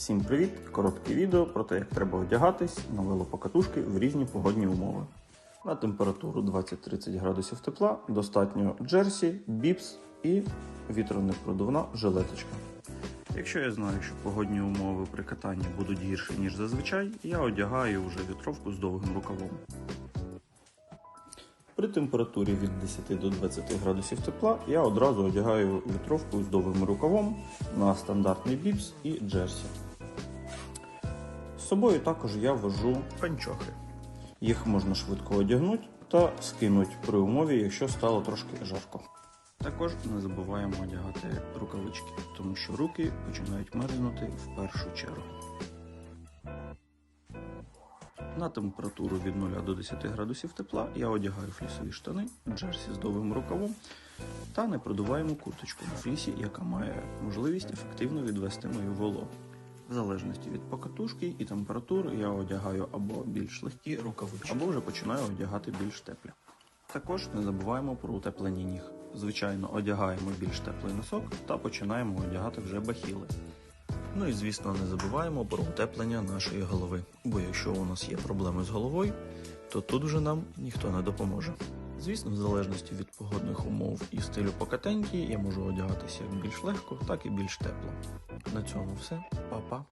Всім привіт! Коротке відео про те, як треба одягатись на велопокатушки в різні погодні умови. На температуру 20-30 градусів тепла достатньо джерсі, біпс і вітронепродувна жилеточка. Якщо я знаю, що погодні умови при катанні будуть гірші, ніж зазвичай, я одягаю вже вітровку з довгим рукавом. При температурі від 10 до 20 градусів тепла я одразу одягаю вітровку з довгим рукавом на стандартний біпс і джерсі. З собою також я вожу панчохи. Їх можна швидко одягнути та скинути при умові, якщо стало трошки жарко. Також не забуваємо одягати рукавички, тому що руки починають мерзнути в першу чергу. На температуру від 0 до 10 градусів тепла я одягаю флісові штани, джерсі з довгим рукавом та непродуваєму курточку на флісі, яка має можливість ефективно відвести мою вологу. В залежності від покатушки і температури я одягаю або більш легкі рукавички, або вже починаю одягати більш теплі. Також не забуваємо про утеплені ніг. Звичайно, одягаємо більш теплий носок та починаємо одягати вже бахіли. Ну і звісно, не забуваємо про утеплення нашої голови, бо якщо у нас є проблеми з головою, то тут вже нам ніхто не допоможе. Звісно, в залежності від погодних умов і стилю покатеньки, я можу одягатися як більш легко, так і більш тепло. На цьому все, Па-па.